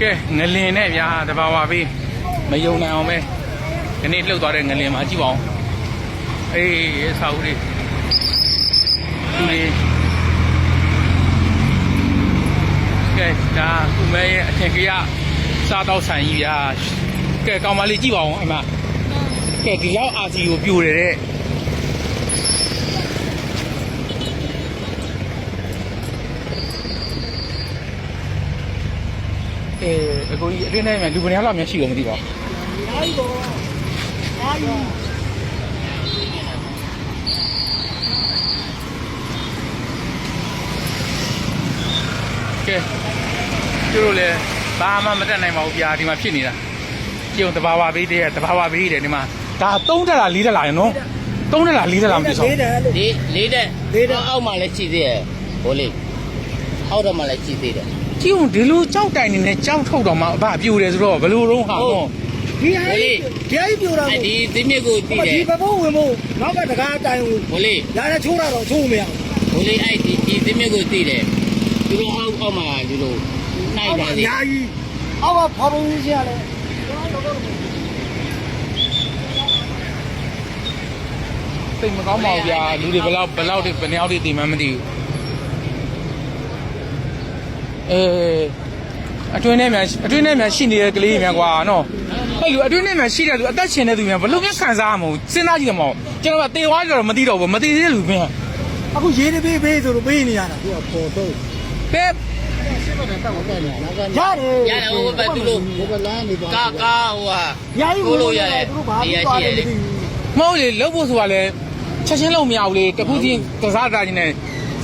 ကဲငလင်နဲ့ဗျာတဘာဝပေးမယုံနိုင်အောင်ပဲဒီနေ့လှုပ်သွားတဲ့ငလင်မှာကြည့်ပါဦးအေးအဆောက်အဦတွေသူတွေကဲဒါကုမဲရဲ့အထင်ကြီးစားတော့ဆိုင်ကြီးဗျာကဲကောင်မလေးကြည့်ပါဦးအမကဲဒီလောက်အာစီကိုပြိုတယ်တဲ့ အဲအကိုကြီးအတွင်းထဲမှာလူဘယ်နှစ်ယောက်လောက်များရှိလို့မသိပါဘူးအားကြီးပေါ့အားကြီးကဲကျတို့လည်းဘာမှမတက်နိုင်ပါဘူးဗျာဒီမှာဖြစ်နေတာကြည့်အောင်တဘာဝဘေးတည်းတဘာဝဘေးတယ်ဒီမှာဒါ3တက်လား4တက်လားရနော်3တက်လား4တက်လားမသိဘူးလေးတယ်လို့လေးလေးတဲ့လေးတဲ့အောက်မှာလည်းကြည့်သေးတယ်ဟိုလေးအောက်တော့မှလည်းကြည့်သေးတယ် ကြည့်အောင်ဒီလိုကြောက်တိုင်နေနဲ့ကြောက်ထုတ်တော့မှအဘပြိုတယ်ဆိုတော့ဘယ်လိုတော့ဟာနော်ဒီဟာဒီဟာကြီးပြိုတာအဲ့ပေါ့ဒီဒီမြစ်ကိုတည်တဒီယ်ဘဘဝင်ဖို့နောက်ကတကားတိုင်ကိုဟိုလေးလာတဲ့ချိုးတာတော့ချိုးမရဟိုလေးအဲ့ဒီဒီဒီမြစ်ကိုတည်တယ်ဒီလိုအောက်အောက်မှာဒီလိုနိုင်ဘူးတယ်လေအများကြီးအောက်ကဖော်ပုံကြီးရလဲစိတ်မကောင်းပါဘူးဗျာလူတွေဘယ်လောက်ဘယ်လောက်တွေဘယ်နှစ်ယောက်တွေတည်မှန်းမသိဘူး အဲအတွင်းထဲမှာအတွင်းထဲမှာရှိနေတဲ့ကလေးတွေများကွာနော်အဲ့လူအတွင်းထဲမှာရှိတဲ့သူအသက်ရှင်တဲ့သူများဘယ်လိုမျိုးခံစားရမလဲစဉ်းစားကြည့်တယ်မဟုတ်ကျွန်တော်ကတေသွားကြတော့မသိတော့ဘူးမသိသေးတဲ့လူပြန်အခုရေးနေပေးပေးဆိုလို့ပေးနေရတာသူကပေါ်တော့ကဲရတယ်ရတယ်ဟိုဘက်သူလို့ဘယ်လမ်းနေသွားကာကာဟိုဟာညာကြီးကိုလို့ရတယ်သူတို့ဘာပြီးသွားတယ်မသိဘူးမဟုတ်လေလှုပ်ဖို့ဆိုတာလေချက်ချင်းလုံးမရဘူးလေတခုချင်းကစားတာချင်းနဲ့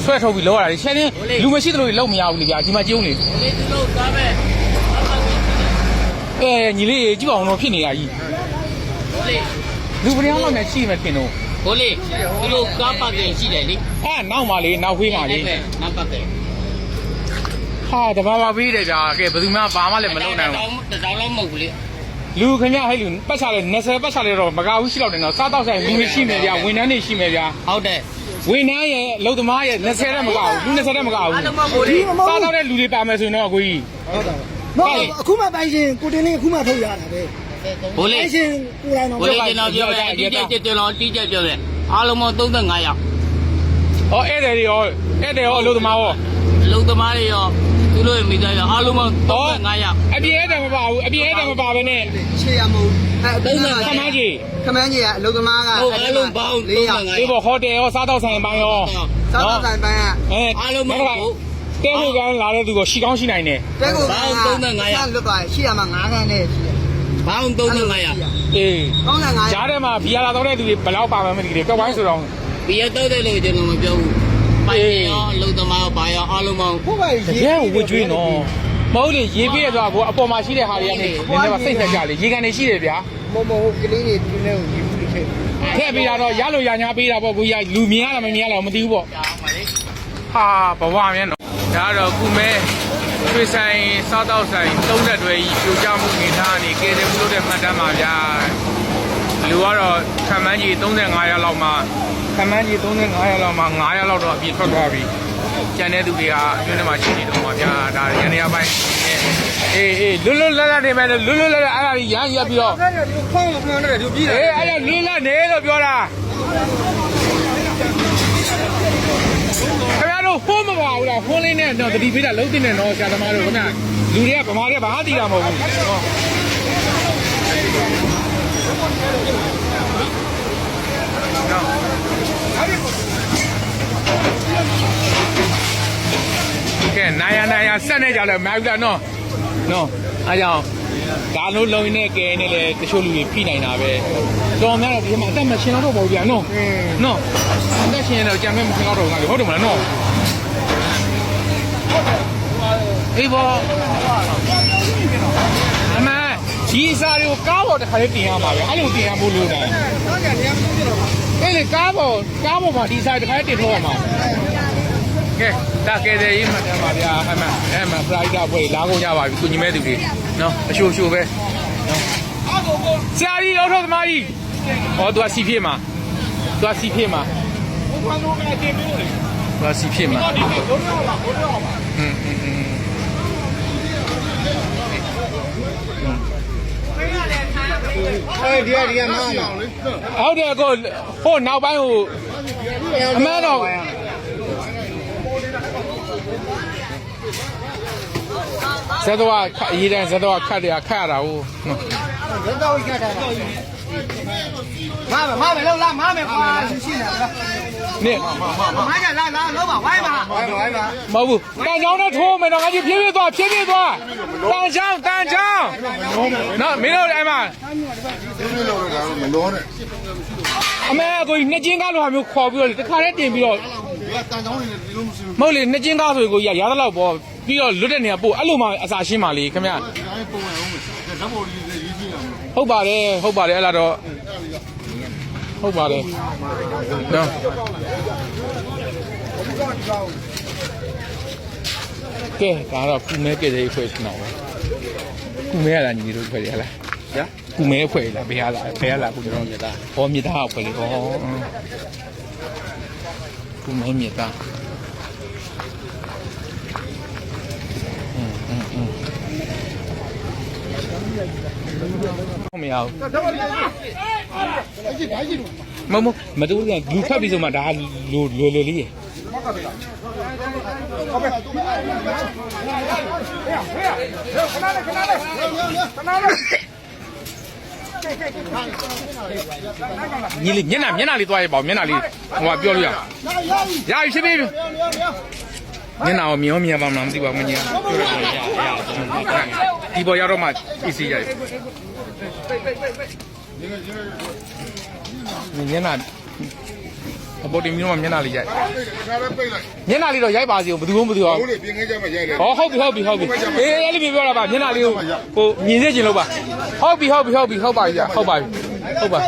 ဆွဲထုတ်ပြီးလောရတာလေချက်ချင်းလူမရှိသလိုလှုပ်မရဘူးလေဗျာဒီမှာကျုံးနေဟိုလေးသူလို့သွားမယ်အဲညီလေးကြည့်အောင်တော့ဖြစ်နေတာကြီးဟိုလေးလူပယောင်းလောက်နဲ့ရှိမှဖြစ်တော့ဟိုလေးသူလို့ကားပတ်ကင်ရှိတယ်လေအဲနောက်မှလေနောက်ဖေးမှလေနံပါတ်ကင်ဟာတဘာဘာပေးတယ်ဗျာကဲဘယ်သူမှဘာမှလည်းမလုပ်နိုင်ဘူးတတောင်လုံးမဟုတ်ဘူးလေလူခင်ဗျဟဲ့လူပတ်ချလဲ20ပတ်ချလဲတော့မကဘူးရှိတော့တယ်နော်စားတော့ဆိုင်လူတွေရှိမယ်ဗျာဝန်ထမ်းတွေရှိမယ်ဗျာဟုတ်တယ် ဝန်ထမ်းရဲ့အလုပ်သမားရဲ့20တဲ့မကဘူးလူ20တဲ့မကဘူးဒီမမစားဟုတ်တော့တဲ့လူတွေပါမယ်ဆိုရင်တော့အကိုကြီးတော့အခုမှပိုင်ရှင်ကိုတင်လေးအခုမှထုတ်ရတာပဲဟိုလေးပိုင်ရှင်ကိုယ်တိုင်တော့ဟိုလေးကျွန်တော်ပြောမယ်အတိအကျကျွန်တော်အတိအကျပြောမယ်အားလုံးပေါင်း35ရောက်ဟောဧည့်သည်တွေရောဧည့်သည်ရောအလုပ်သမားရောအလုံသမားတွေရော သူတို့ရဲ့မိသားစုအားလုံးပေါင်းဟော35ရောက်အပြည့်ဧည့်သည်မပါဘူးအပြည့်ဧည့်သည်မပါဘဲနဲ့ရှေ့ရမဟုတ်အဲခမန်းကြီးခမန်းကြီးကအလုသမားကဟုတ်အားလုံးပေါင်းလေးယောက်35ဒီဘောဟိုတယ်ရောစားတော့ဆိုင်ပိုင်းရောစားတော့တိုင်ပန်းကအဲအားလုံးပေါင်းကိုတဲဖို့ကလာတဲ့သူကိုရှီကောင်းရှိနိုင်တယ်တဲကိုလွတ်သွားရှေ့ရမှာ9ခန်းနဲ့ရှိတယ်ပေါင်း35ရောက်အေး35ကြားထဲမှာဘီယာလာတော့တဲ့သူတွေဘယ်လောက်ပါမှမသိဘူးကဝိုင်းဆိုတော့ပြီးရတော့တယ်လို့ကျွန်တော်မပြောဘူး ပိုင်ရောအလုံသမားရောဘာရောအားလုံးပေါင်းကိုယ်ပိုင်တကယ်ဝတ်ကျွေးနော်မဟုတ်လေရေးပြည့်ရတော့ကိုအပေါ်မှာရှိတဲ့ဟာတွေကနေနည်းနည်းပါစိတ်သက်ကြလေရေကန်နေရှိတယ်ဗျာမမဟုတ်ကလေးတွေဒီနေ့ကိုယူပြီးထည့်ထည့်ပေးတာတော့ရလို့ရညာပေးတာပေါ့ကိုကြီးလူမြင်ရလားမမြင်ရလားမသိဘူးပေါ့ကြားအောင်ပါလေဟာဘဝမြင်တော့ဒါတော့ကုမဲရွှေဆိုင်စားတော့ဆိုင်သုံးသက်တွေကြီးပြိုကျမှုနေသားနေကဲတယ်မှုလို့တဲ့မှတ်တမ်းပါဗျာ လူကတော့ခံမှန်းကြီး35ရက်လောက်မှခံမှန်းကြီး35ရက်လောက်မှ9ရက်လောက်တော့အပြည့်ထွက်သွားပြီကျန်တဲ့သူတွေကအတွင်းထဲမှာရှိနေတော့ပါဗျာဒါရန်ရပိုင်းအေးအေးလွတ်လွတ်လပ်လပ်နေမယ်လွတ်လွတ်လပ်လပ်အဲ့ဒါကြီးရမ်းရပြီးတော့အဲ့ဒါဒီခေါင်းကိုပြောတယ်ဒီပြီးတယ်အေးအဲ့ဒါလွတ်လပ်နေလို့ပြောတာခင်ဗျားတို့ဟိုးမပါဘူးလားဟိုးလေးနဲ့တော့တတိပေးတာလုံးတင်နေတော့ဆရာသမားတို့ခင်ဗျာလူတွေကဗမာတွေကဘာမှသိတာမဟုတ်ဘူးဟော ကဲနိုင်ရနိုင်ရဆက်နေကြလဲမဟုတ်လားနော်နော်အားကြောင့်ဒါလို့လုံနေကဲနေလေတချို့လူတွေဖိနိုင်တာပဲတော်များတော့ဒီမှာအသက်မရှင်တော့ဘူးဗျာနော်နော်အသက်ရှင်တော့ကြံမဲ့မရှင်တော့တော့ငါဟုတ်တယ်မလားနော်အေးဘောအမ ဒီအစာတွေကိုကားပေါ်တစ်ခါလေးတင်ရမှာပဲအဲ့လိုတင်ရဖို့လိုတာဟုတ်ကဲ့နေရာမသိတော့ပါအဲ့လေကားပေါ်ကားပေါ်မှာဒီအစာတစ်ခါလေးတင်ထုတ်ရမှာကဲတာကဲတဲ့ရေးမှတ်ထားပါဗျာအမှန်အဲ့မှပရိုက်တာပွဲလာကုန်ကြပါပြီကိုညီမဲသူတွေနော်အရှိုးရှိုးပဲနော်ဆရာကြီးရောက်တော့သမားကြီးဟောသူကစီဖြစ်မှာသူကစီဖြစ်မှာဘုရားတို့ကတင်ပြီးလို့သူကစီဖြစ်မှာဟုတ်တယ်ဟုတ်တယ်ဟုတ်တယ်ဟွန်းဟွန်းဟွန်း အဲဒီကဒီကမားလာဟုတ်တယ်ကိုဟိုနောက်ပိုင်းဟိုအမှန်တော့ဇက်တော့ခအရေးတန်းဇက်တော့ခတ်တယ်ခတ်ရတာဟုတ်နော်ဘယ်တော့ကြတာမားမယ်မားမယ်လောက်လာမားမယ်ကွာရှိနေတာ နေမားကြလာလာလောက်ပါဝိုင်းပါဝိုင်းပါဝိုင်းပါမဟုတ်ဘူးတန်ချောင်းနဲ့ထိုးမယ်တော့ငါကြီးဖြည်းဖြည်းသွားဖြည်းဖြည်းသွားတန်ချောင်းတန်ချောင်းနော်မင်းတို့အဲ့မှာဒီလိုတော့ဒါတော့မလုံးနဲ့အမေအကိုကြီးနှစ်ချင်းကားလိုဟာမျိုးခေါ်ပြီးတော့လေတခါတည်းတင်ပြီးတော့ဒီကတန်ချောင်းနေတယ်ဒီလိုမရှိဘူးမဟုတ်လေနှစ်ချင်းကားဆိုရင်ကိုကြီးကရားသလောက်ပေါ့ပြီးတော့လွတ်တဲ့နေရာပို့အဲ့လိုမှအစာရှင်းပါလေခင်ဗျဒီတိုင်းပုံရအောင်မယ်ဓာတ်ပေါ်ကြီးရေးကြည့်ရမယ်ဟုတ်ပါတယ်ဟုတ်ပါတယ်အဲ့လာတော့ ဟုတ်ပါတယ်နော်ကဲဒါတော့ကုမဲကဲတဲ့ဖွဲ့ရှင်တော့ကုမဲရတာညီတို့ဖွဲ့ရလားညာကုမဲဖွဲ့လားဘယ်ရလားဘယ်ရလားကုကျွန်တော်မြတ်သားဟောမြတ်သားဖွဲ့လေဟောကုမဲမြတ်သားอืมอืมอืม မရဘူးမမမတူကလူခတ်ပြီးဆိုမှဒါလူလူလူလေးရညီလေးမျက်နှာမျက်နှာလေးသွားရပါဦးမျက်နှာလေးဟိုကပြောလို့ရရပြီဖြစ်ပြီမျက်နှာကိုမြင်အောင်မြင်ပါမလားမသိပါဘူးမမြင်ပြောရရ ဒီပေါ်ရောက်တော့မှ PC ရတယ်မျက်နှာအပေါ်တင်မျိုးမှမျက်နှာလေးရိုက်ဒါလည်းပိတ်လိုက်မျက်နှာလေးတော့ရိုက်ပါစီဦးဘယ်သူမှမသိပါဟိုဘူးလေပြင်ခဲ့ကြမှာရိုက်တယ်ဟောဟုတ်ပြီဟုတ်ပြီဟုတ်ပြီအေးအဲ့လိုမျိုးပြောတာပါမျက်နှာလေးကိုဟိုမြင်စေချင်လို့ပါဟုတ်ပြီဟုတ်ပြီဟုတ်ပြီဟုတ်ပါပြီဟုတ်ပါပြီဟုတ်ပါ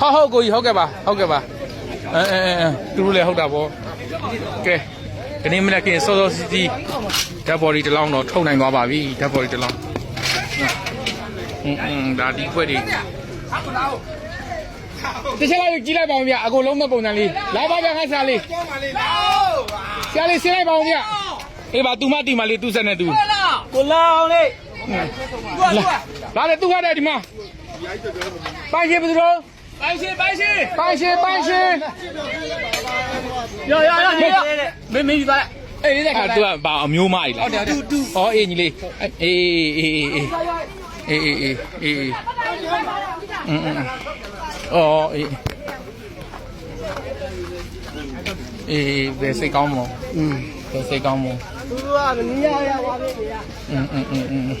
ဟုတ်ဟုတ်ကိုကြီးဟုတ်ကဲ့ပါဟုတ်ကဲ့ပါအဲအဲအဲသူတို့လည်းဟုတ်တာပေါ့ကဲဒီနေ့မနေ့ကစောစောစီစီဓာတ်ဘော်ဒီတစ်လောင်းတော့ထုတ်နိုင်သွားပါပြီဓာတ်ဘော်ဒီတစ်လောင်း အင်းအင်းဒါဒီခွက်တွေတစ်ချက်လိုက်ကြည့်လိုက်ပါဦးဗျအကုန်လုံးမဲ့ပုံစံလေးလာပါဗျခါစားလေးဆရာလေးဆင်းလိုက်ပါဦးဗျအေးပါသူမတီမလေးသူ့ဆက်နဲ့သူကိုလောင်းလေးလာလေသူရတဲ့ဒီမှာပိုင်ရှင်ဘယ်သူတော့ပိုင်ရှင်ပိုင်ရှင်ပိုင်ရှင်ပိုင်ရှင်ရောရောရောမင်းမင်းပြပါလား အေးလေးတဲ့ခါအဲ့ तू ကဘာအမျိုးမကြီးလားဟုတ်တယ်ဟုတ်တယ် ဩအေးညီလေးအေးအေးအေးအေးအေးအေးအေးအေးအင်းအင်းဩအေးအေးဘယ်စိတ်ကောင်းမလို့อืมဘယ်စိတ်ကောင်းမလို့သူကမနီးရရပါပဲကွာအင်းအင်းအင်းအင်း